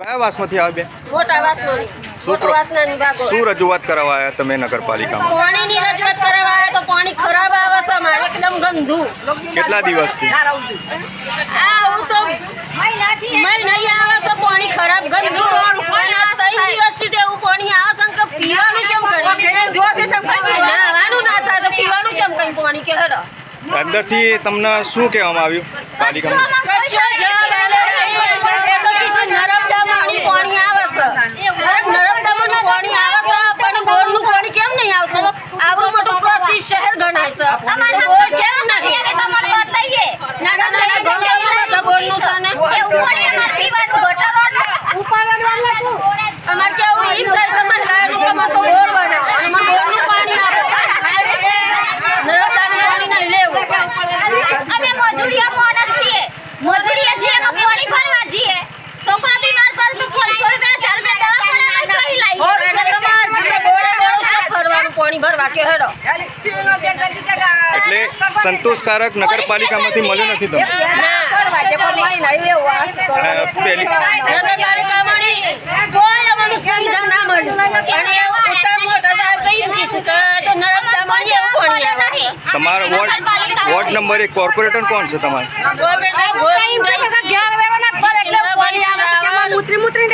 કયા વાસમાંથી આવે મોટા વાસમાંથી. મોટા વાસનાની બાગો શું રજૂઆત કરવા આવ્યા તમે નગરપાલિકામાં? પાણીની રજૂઆત કરવા આવ્યા તો પાણી ખરાબ આવે છે અમારે એકદમ ગંદુ. કેટલા દિવસથી? આ હું તો મહિના નહીં આવે છે પાણી ખરાબ ગંદુ. ત્રણ દિવસથી તેવું પાણી આવે છે કે પીવાનું કેમ કરી? નાવાનું ના થાય તો પીવાનું કેમ કઈ પાણી? કે હેડો. અંદરથી તમને શું કહેવામાં આવ્યું? પાલિકામાં? เอ妈มาทํ પાણી ભરવા કે હેડો. એટલે સંતોષકારક નગરપાલિકામાંથી મળ્યું નથી તમને? તમારો વોર્ડ વોર્ડ નંબર એક કોર્પોરેટર કોણ છે તમારે? મુત્રી મુત્રી